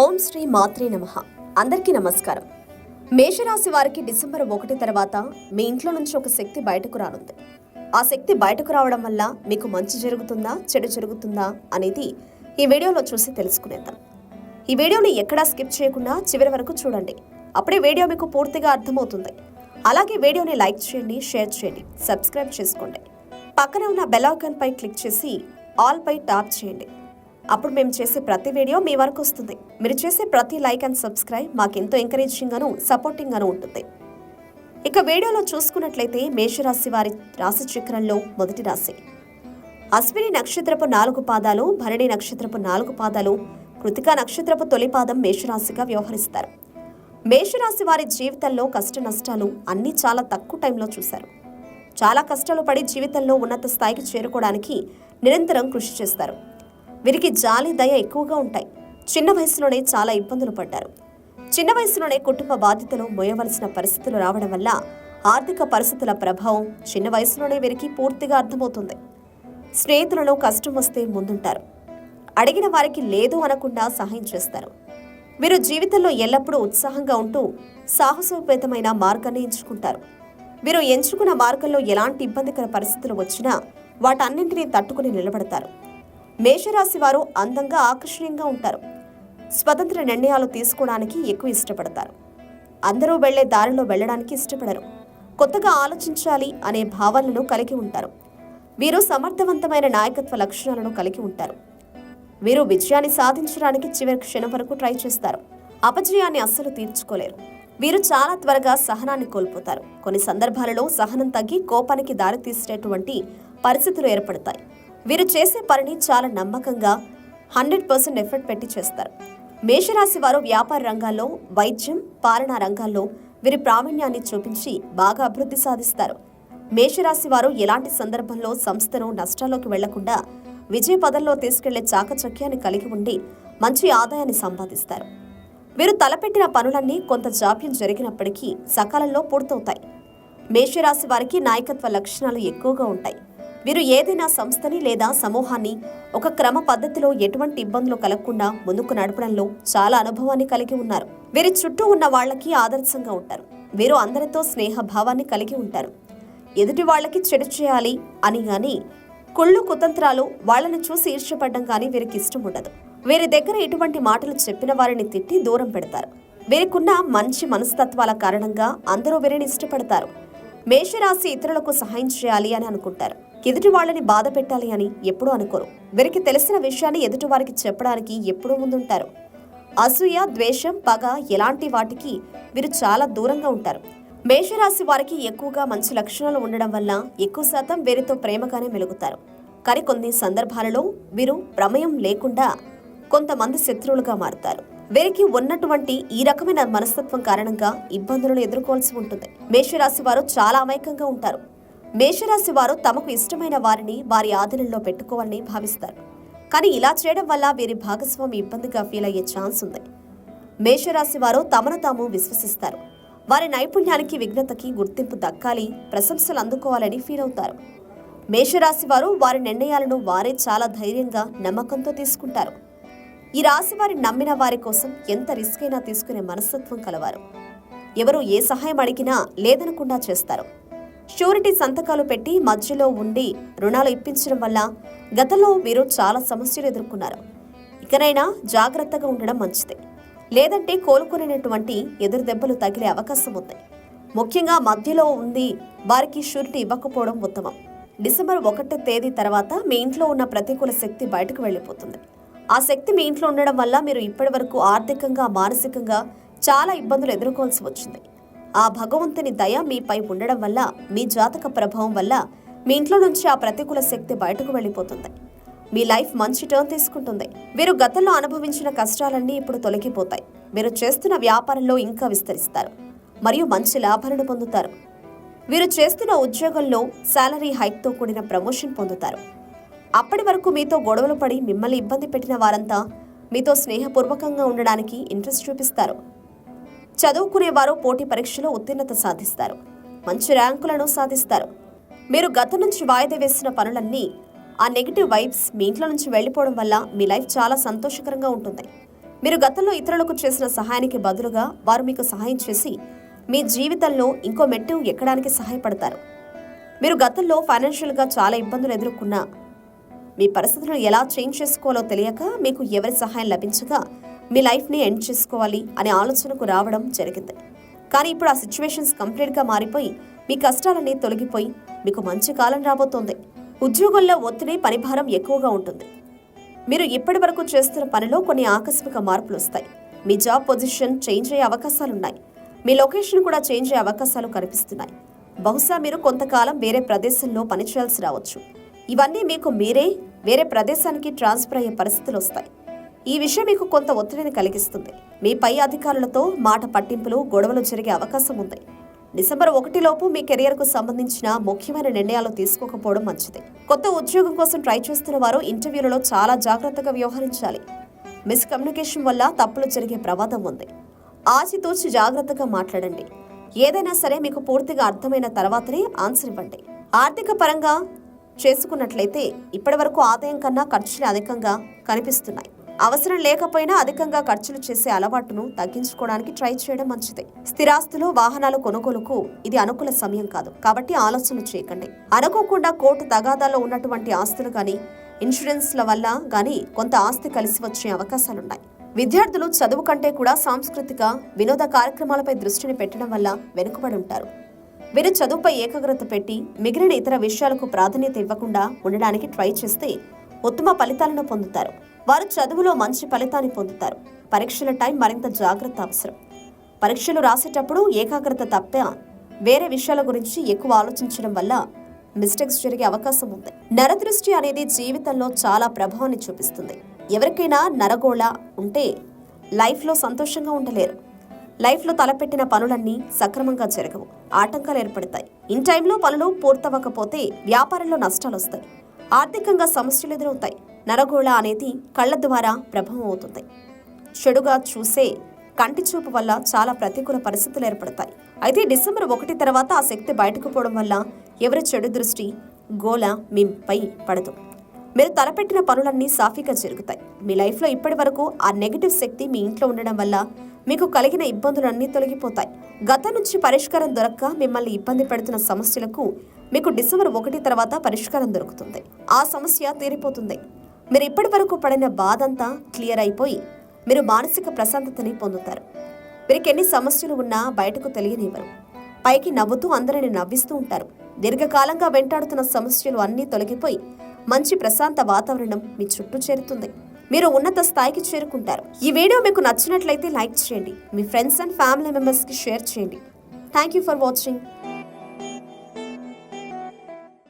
ఓం శ్రీ మాత్రే నమ. అందరికీ నమస్కారం. మేషరాశి వారికి డిసెంబర్ ఒకటి తర్వాత మీ ఇంట్లో నుంచి ఒక శక్తి బయటకు రానుంది. ఆ శక్తి బయటకు రావడం వల్ల మీకు మంచి జరుగుతుందా చెడు జరుగుతుందా అనేది ఈ వీడియోలో చూసి తెలుసుకునేద్దాం. ఈ వీడియోని ఎక్కడా స్కిప్ చేయకుండా చివరి వరకు చూడండి. అప్పుడే వీడియో మీకు పూర్తిగా అర్థమవుతుంది. అలాగే వీడియోని లైక్ చేయండి షేర్ చేయండి సబ్స్క్రైబ్ చేసుకోండి. పక్కన ఉన్న బెల్ ఐకాన్ పై క్లిక్ చేసి ఆల్ పై టాప్ చేయండి. అప్పుడు మేము చేసే ప్రతి వీడియో మీ వరకు వస్తుంది. మీరు చేసే ప్రతి లైక్ అండ్ సబ్స్క్రైబ్ మాకెంతో ఎంకరేజింగ్ గాను సపోర్టింగ్ ఉంటుంది. ఇక వీడియోలో చూసుకున్నట్లయితే మేషరాశి వారి రాశి చక్రంలో మొదటి రాశి. అశ్విని నక్షత్రపు నాలుగు పాదాలు భరణి నక్షత్రపు నాలుగు పాదాలు కృతికా నక్షత్రపు తొలి పాదం మేషరాశిగా వ్యవహరిస్తారు. మేషరాశి వారి జీవితంలో కష్ట నష్టాలు అన్నీ చాలా తక్కువ టైంలో చూశారు. చాలా కష్టాలు పడి జీవితంలో ఉన్నత స్థాయికి చేరుకోవడానికి నిరంతరం కృషి చేస్తారు. వీరికి జాలి దయ ఎక్కువగా ఉంటాయి. చిన్న వయసులోనే చాలా ఇబ్బందులు పడ్డారు. చిన్న వయసులోనే కుటుంబ బాధ్యతలు మోయవలసిన పరిస్థితులు రావడం వల్ల ఆర్థిక పరిస్థితుల ప్రభావం చిన్న వయసులోనే వీరికి పూర్తిగా అర్థమవుతుంది. స్నేహితులలో కష్టం వస్తే ముందుంటారు. అడిగిన వారికి లేదు అనకుండా సహాయం చేస్తారు. వీరు జీవితంలో ఎల్లప్పుడూ ఉత్సాహంగా ఉంటూ సాహసోపేతమైన మార్గాన్ని ఎంచుకుంటారు. వీరు ఎంచుకున్న మార్గంలో ఎలాంటి ఇబ్బందికర పరిస్థితులు వచ్చినా వాటన్నింటినీ తట్టుకుని నిలబడతారు. మేషరాశి వారు అందంగా ఆకర్షణీయంగా ఉంటారు. స్వతంత్ర నిర్ణయాలు తీసుకోవడానికి ఎక్కువ ఇష్టపడతారు. అందరూ వెళ్ళే దారిలో వెళ్ళడానికి ఇష్టపడరు. కొత్తగా ఆలోచించాలి అనే భావనలను కలిగి ఉంటారు. వీరు సమర్థవంతమైన నాయకత్వ లక్షణాలను కలిగి ఉంటారు. వీరు విజయాన్ని సాధించడానికి చివరి క్షణం వరకు ట్రై చేస్తారు. అపజయాన్ని అస్సలు తీర్చుకోలేరు. వీరు చాలా త్వరగా సహనాన్ని కోల్పోతారు. కొన్ని సందర్భాలలో సహనం తగ్గి కోపానికి దారితీసేటువంటి పరిస్థితులు ఏర్పడతాయి. వీరు చేసే పనిని చాలా నమ్మకంగా హండ్రెడ్ పర్సెంట్ ఎఫర్ట్ పెట్టి చేస్తారు. మేషరాశి వారు వ్యాపార రంగాల్లో వైద్యం పాలనా రంగాల్లో వీరి ప్రావీణ్యాన్ని చూపించి బాగా అభివృద్ధి సాధిస్తారు. మేషరాశి వారు ఎలాంటి సందర్భంలో సంస్థను నష్టాల్లోకి వెళ్ళకుండా విజయ పదంలో తీసుకెళ్ళే చాకచక్యాన్ని కలిగి ఉండి మంచి ఆదాయాన్ని సంపాదిస్తారు. వీరు తలపెట్టిన పనులన్నీ కొంత జాప్యం జరిగినప్పటికీ సకాలంలో పూర్తవుతాయి. మేషరాశి వారికి నాయకత్వ లక్షణాలు ఎక్కువగా ఉంటాయి. వీరు ఏదైనా సంస్థని లేదా సమూహాన్ని ఒక క్రమ పద్ధతిలో ఎటువంటి ఇబ్బందులు కలగకుండా ముందుకు నడపడంలో చాలా అనుభవాన్ని కలిగి ఉన్నారు. వీరి చుట్టూ ఉన్న వాళ్ళకి ఆదర్శంగా ఉంటారు. వీరు అందరితో స్నేహభావాన్ని కలిగి ఉంటారు. ఎదుటి వాళ్ళకి చెడు చేయాలి అని గాని కుళ్ళు కుతంత్రాలు వాళ్ళని చూసి ఈర్ష్యపడ్డం కానీ వీరికి ఇష్టం ఉండదు. వీరి దగ్గర ఇటువంటి మాటలు చెప్పిన వారిని తిట్టి దూరం పెడతారు. వీరికున్న మంచి మనస్తత్వాల కారణంగా అందరూ వీరిని ఇష్టపడతారు. మేషరాశి ఇతరులకు సహాయం చేయాలి అని అనుకుంటారు. ఎదుటి వాళ్ళని బాధ పెట్టాలి అని ఎప్పుడూ అనుకోరు. వీరికి తెలిసిన విషయాన్ని ఎదుటి వారికి చెప్పడానికి ఎప్పుడూ ముందుంటారు. అసూయ ద్వేషం పగ ఎలాంటి వాటికి వీరు చాలా దూరంగా ఉంటారు. మేషరాశి వారికి ఎక్కువగా మంచి లక్షణాలు ఉండడం వల్ల ఎక్కువ శాతం వీరితో ప్రేమగానే మెలుగుతారు. కానీ కొన్ని సందర్భాలలో వీరు ప్రమేయం లేకుండా కొంతమంది శత్రువులుగా మారుతారు. వీరికి ఉన్నటువంటి ఈ రకమైన మనస్తత్వం కారణంగా ఇబ్బందులను ఎదుర్కోవాల్సి ఉంటుంది. మేషరాశి వారు చాలా అమాయకంగా ఉంటారు. మేషరాశి వారు తమకు ఇష్టమైన వారిని వారి ఆధీనంలో పెట్టుకోవాలని భావిస్తారు. కానీ ఇలా చేయడం వల్ల వీరి భాగస్వామి ఇబ్బందిగా ఫీల్ అయ్యే ఛాన్స్ ఉంది. మేషరాశి వారు తమను తాము విశ్వసిస్తారు. వారి నైపుణ్యానికి విఘ్నతకి గుర్తింపు దక్కాలి ప్రశంసలు అందుకోవాలని ఫీల్ అవుతారు. మేషరాశి వారు వారి నిర్ణయాలను వారే చాలా ధైర్యంగా నమ్మకంతో తీసుకుంటారు. ఈ రాశి వారి నమ్మిన వారి కోసం ఎంత రిస్క్ అయినా తీసుకునే మనస్తత్వం కలవారు. ఎవరు ఏ సహాయం అడిగినా లేదనకుండా చేస్తారు. షూరిటీ సంతకాలు పెట్టి మధ్యలో ఉండి రుణాలు ఇప్పించడం వల్ల గతంలో మీరు చాలా సమస్యలు ఎదుర్కొన్నారు. ఇకనైనా జాగ్రత్తగా ఉండడం మంచిది. లేదంటే కోలుకునేటువంటి ఎదురు దెబ్బలు తగిలే అవకాశం ఉంది. ముఖ్యంగా మధ్యలో ఉంది వారికి షూరిటీ ఇవ్వకపోవడం ఉత్తమం. డిసెంబర్ ఒకటో తేదీ తర్వాత మీ ఇంట్లో ఉన్న ప్రతికూల శక్తి బయటకు వెళ్ళిపోతుంది. ఆ శక్తి మీ ఇంట్లో ఉండడం వల్ల మీరు ఇప్పటి వరకు ఆర్థికంగా మానసికంగా చాలా ఇబ్బందులు ఎదుర్కోవాల్సి వచ్చింది. ఆ భగవంతుని దయ మీపై ఉండడం వల్ల మీ జాతక ప్రభావం వల్ల మీ ఇంట్లో నుంచి ఆ ప్రతికూల శక్తి బయటకు వెళ్ళిపోతుంది. మీ లైఫ్ మంచి టర్న్ తీసుకుంటుంది. మీరు గతంలో అనుభవించిన కష్టాలన్నీ ఇప్పుడు తొలగిపోతాయి. మీరు చేస్తున్న వ్యాపారంలో ఇంకా విస్తరిస్తారు. మరియు మంచి లాభాలను పొందుతారు. వీరు చేస్తున్న ఉద్యోగంలో శాలరీ హైక్తో కూడిన ప్రమోషన్ పొందుతారు. అప్పటి వరకు మీతో గొడవలు పడి మిమ్మల్ని ఇబ్బంది పెట్టిన వారంతా మీతో స్నేహపూర్వకంగా ఉండడానికి ఇంట్రెస్ట్ చూపిస్తారు. చదువుకునేవారు పోటీ పరీక్షలో ఉత్తీర్ణత సాధిస్తారు. మంచి ర్యాంకులను సాధిస్తారు. మీరు గత నుంచి వాయిదా వేసిన పనులన్నీ ఆ నెగిటివ్ వైబ్స్ మీ ఇంట్లో నుంచి వెళ్ళిపోవడం వల్ల మీ లైఫ్ చాలా సంతోషకరంగా ఉంటుంది. మీరు గతంలో ఇతరులకు చేసిన సహాయానికి బదులుగా వారు మీకు సహాయం చేసి మీ జీవితంలో ఇంకో మెట్టు ఎక్కడానికి సహాయపడతారు. మీరు గతంలో ఫైనాన్షియల్గా చాలా ఇబ్బందులు ఎదుర్కొన్నా మీ పరిస్థితులను ఎలా చేంజ్ చేసుకోవాలో తెలియక మీకు ఎవరి సహాయం లభించగా మీ లైఫ్ని ఎండ్ చేసుకోవాలి అనే ఆలోచనకు రావడం జరిగింది. కానీ ఇప్పుడు ఆ సిచ్యువేషన్స్ కంప్లీట్గా మారిపోయి మీ కష్టాలన్నీ తొలగిపోయి మీకు మంచి కాలం రాబోతోంది. ఉద్యోగంలో ఒత్తిడి పనిభారం ఎక్కువగా ఉంటుంది. మీరు ఇప్పటి వరకు చేస్తున్న పనిలో కొన్ని ఆకస్మిక మార్పులు వస్తాయి. మీ జాబ్ పొజిషన్ చేంజ్ అయ్యే అవకాశాలున్నాయి మీ లొకేషన్ కూడా చేంజ్ అయ్యే అవకాశాలు కనిపిస్తున్నాయి. బహుశా మీరు కొంతకాలం వేరే ప్రదేశంలో పనిచేయాల్సి రావచ్చు. ఇవన్నీ మీకు మీరే వేరే ప్రదేశానికి ట్రాన్స్ఫర్ అయ్యే పరిస్థితులు వస్తాయి. ఈ విషయం మీకు కొంత ఒత్తిడిని కలిగిస్తుంది. మీ పై అధికారులతో మాట పట్టింపులు గొడవలు జరిగే అవకాశం ఉంది. డిసెంబర్ ఒకటిలోపు మీ కెరియర్కు సంబంధించిన ముఖ్యమైన నిర్ణయాలు తీసుకోకపోవడం మంచిది. కొత్త ఉద్యోగం కోసం ట్రై చేస్తున్న వారు ఇంటర్వ్యూలలో చాలా జాగ్రత్తగా వ్యవహరించాలి. మిస్కమ్యూనికేషన్ వల్ల తప్పులు జరిగే ప్రమాదం ఉంది. ఆచితూచి జాగ్రత్తగా మాట్లాడండి. ఏదైనా సరే మీకు పూర్తిగా అర్థమైన తర్వాతనే ఆన్సర్ ఇవ్వండి. ఆర్థిక పరంగా చేసుకున్నట్లయితే ఇప్పటివరకు ఆదాయం కన్నా ఖర్చులు అధికంగా కనిపిస్తున్నాయి. అవసరం లేకపోయినా అధికంగా ఖర్చులు చేసే అలవాటును తగ్గించుకోవడానికి ట్రై చేయడం మంచిది. స్థిరాస్తులు వాహనాలు కొనుగోలుకు ఇది అనుకూల సమయం కాదు. కాబట్టి ఆలోచన చేయకండి. అనుకోకుండా కోర్టు తగాదాలో ఉన్నటువంటి ఆస్తులు కానీ ఇన్సూరెన్స్ల వల్ల కానీ కొంత ఆస్తి కలిసి వచ్చే అవకాశాలున్నాయి. విద్యార్థులు చదువు కంటే కూడా సాంస్కృతిక వినోద కార్యక్రమాలపై దృష్టిని పెట్టడం వల్ల వెనుకబడి ఉంటారు. వీరు చదువుపై ఏకాగ్రత పెట్టి మిగిలిన ఇతర విషయాలకు ప్రాధాన్యత ఇవ్వకుండా ఉండడానికి ట్రై చేస్తే ఉత్తమ ఫలితాలను పొందుతారు. వారు చదువులో మంచి ఫలితాన్ని పొందుతారు. పరీక్షల టైం మరింత జాగ్రత్త అవసరం. పరీక్షలు రాసేటప్పుడు ఏకాగ్రత తప్ప వేరే విషయాల గురించి ఎక్కువ ఆలోచించడం వల్ల మిస్టేక్స్ జరిగే అవకాశం ఉంది. నరదృష్టి అనేది జీవితంలో చాలా ప్రభావాన్ని చూపిస్తుంది. ఎవరికైనా నరగోళ ఉంటే లైఫ్లో సంతోషంగా ఉండలేరు. లైఫ్లో తలపెట్టిన పనులన్నీ సక్రమంగా జరగవు. ఆటంకాలు ఏర్పడతాయి. ఇన్ టైంలో పనులు పూర్తవకపోతే వ్యాపారంలో నష్టాలు వస్తాయి ఆర్థికంగా సమస్యలు ఎదురవుతాయి. నరగోళ అనేది కళ్ళ ద్వారా ప్రభావం అవుతుంది. చెడుగా చూసే కంటి చూపు వల్ల చాలా ప్రతికూల పరిస్థితులు ఏర్పడతాయి. అయితే డిసెంబర్ ఒకటి తర్వాత ఆ శక్తి బయటకు పోవడం వల్ల ఎవరి చెడు దృష్టి గోళ మీపై పడదు. మీరు తలపెట్టిన పనులన్నీ సాఫీగా జరుగుతాయి. మీ లైఫ్లో ఇప్పటి వరకు ఆ నెగిటివ్ శక్తి మీ ఇంట్లో ఉండడం వల్ల మీకు కలిగిన ఇబ్బందులన్నీ తొలగిపోతాయి. గత నుంచి పరిష్కారం దొరక్క మిమ్మల్ని ఇబ్బంది పెడుతున్న సమస్యలకు మీకు డిసెంబర్ ఒకటి తర్వాత పరిష్కారం దొరుకుతుంది. ఆ సమస్య తీరిపోతుంది. మీరు ఇప్పటి వరకు పడిన బాధంతా క్లియర్ అయిపోయి మీరు మానసిక ప్రశాంతతని పొందుతారు. వీరికి ఎన్ని సమస్యలు ఉన్నా బయటకు తెలియనివ్వరు. పైకి నవ్వుతూ అందరిని నవ్విస్తూ ఉంటారు. దీర్ఘకాలంగా వెంటాడుతున్న సమస్యలు అన్నీ తొలగిపోయి మంచి ప్రశాంత వాతావరణం మీ చుట్టూ చేరుతుంది. మీరు ఉన్నత స్థాయికి చేరుకుంటారు. ఈ వీడియో మీకు నచ్చినట్లయితే లైక్ చేయండి. మీ ఫ్రెండ్స్ అండ్ ఫ్యామిలీ మెంబర్స్కి షేర్ చేయండి. Thank you for watching.